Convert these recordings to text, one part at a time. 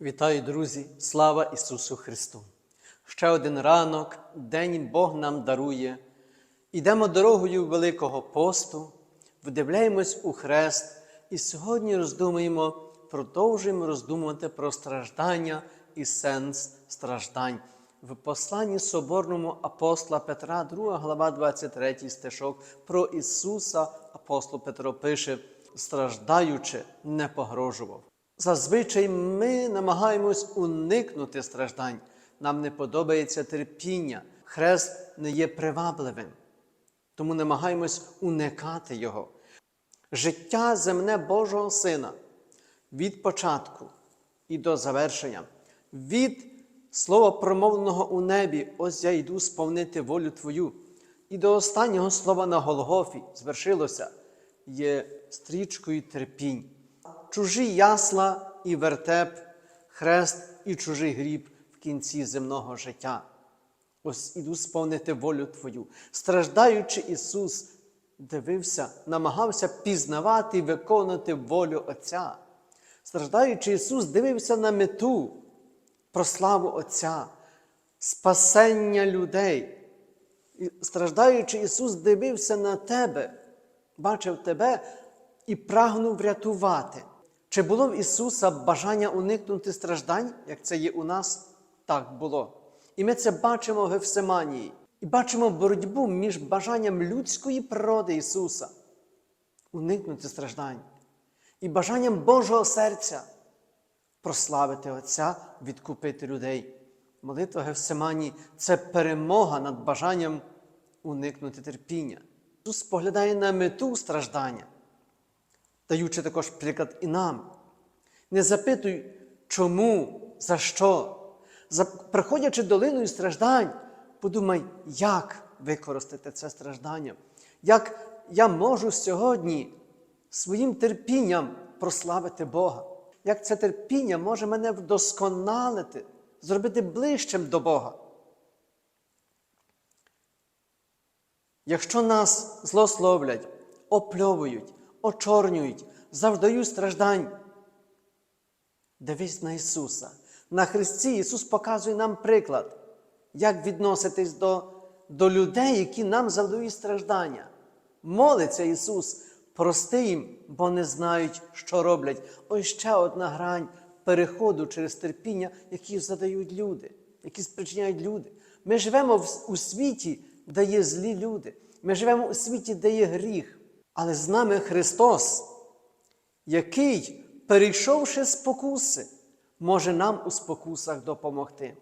Вітаю, друзі! Слава Ісусу Христу! Ще один ранок, день Бог нам дарує. Ідемо дорогою Великого посту, вдивляємось у хрест і сьогодні роздумуємо, продовжуємо роздумувати про страждання і сенс страждань. В посланні Соборному апостола Петра, 2 глава, 23 стишок, про Ісуса апостол Петро пише, страждаючи, не погрожував. Зазвичай ми намагаємось уникнути страждань. Нам не подобається терпіння. Хрест не є привабливим, тому намагаємось уникати його. Життя земне Божого Сина від початку і до завершення, від слова промовленого у небі, ось я йду сповнити волю Твою, і до останнього слова на Голгофі звершилося, є стрічкою терпінь чужі ясла і вертеп, хрест і чужий гріб в кінці земного життя. Ось іду сповнити волю Твою. Страждаючи, Ісус дивився, намагався пізнавати і виконувати волю Отця. Страждаючи, Ісус дивився на мету про славу Отця, спасення людей. Страждаючи, Ісус дивився на тебе, бачив тебе і прагнув врятувати. Чи було в Ісуса бажання уникнути страждань, як це є у нас? Так було. І ми це бачимо в Гефсиманії. І бачимо боротьбу між бажанням людської природи Ісуса уникнути страждань і бажанням Божого серця прославити Отця, відкупити людей. Молитва Гефсиманії це перемога над бажанням уникнути терпіння. Ісус поглядає на мету страждання даючи також приклад і нам. Не запитуй, чому, за що. Приходячи долиною страждань, подумай, як використати це страждання, як я можу сьогодні своїм терпінням прославити Бога, як це терпіння може мене вдосконалити, зробити ближчим до Бога. Якщо нас злословлять, опльовують, очорнюють, завдають страждань. Дивись на Ісуса. На Христі Ісус показує нам приклад, як відноситись до, до людей, які нам завдають страждання. Молиться Ісус, прости їм, бо не знають, що роблять. Ось ще одна грань переходу через терпіння, які задають люди, які спричиняють люди. Ми живемо в, у світі, де є злі люди. Ми живемо у світі, де є гріх. Але з нами Христос, який, перейшовши спокуси, може нам у спокусах допомогти.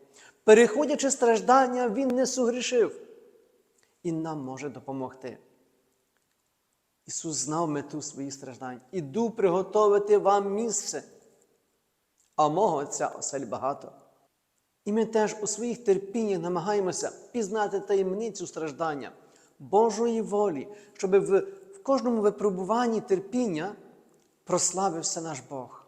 Переходячи страждання, Він не сугрішив і нам може допомогти. Ісус знав мету своїх страждань. Іду приготовити вам місце, а мого Отця осель багато. І ми теж у своїх терпіннях намагаємося пізнати таємницю страждання Божої волі, щоб в кожному випробуванні терпіння прославився наш Бог.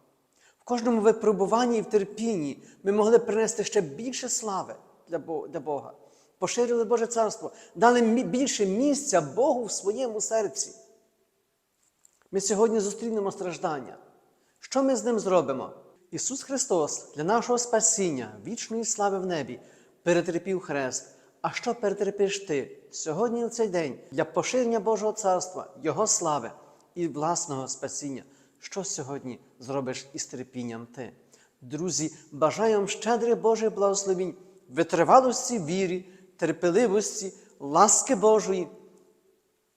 В кожному випробуванні і в терпінні ми могли принести ще більше слави для Бога. Поширили Боже Царство, дали більше місця Богу в своєму серці. Ми сьогодні зустрінемо страждання. Що ми з ним зробимо? Ісус Христос для нашого спасіння, вічної слави в небі, перетерпів хрест. А що перетерпиш ти сьогодні в цей день для поширення Божого царства, Його слави і власного спасіння? Що сьогодні зробиш із терпінням ти? Друзі, бажаю вам щедрих Божих благословінь, витривалості вірі, терпеливості, ласки Божої.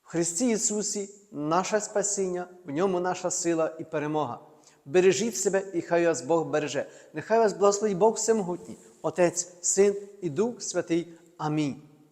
В Христі Ісусі наше спасіння, в ньому наша сила і перемога. Бережіть себе, і хай вас Бог береже. Нехай вас благословить Бог Всемогутній, Отець, Син і Дух Святий. a.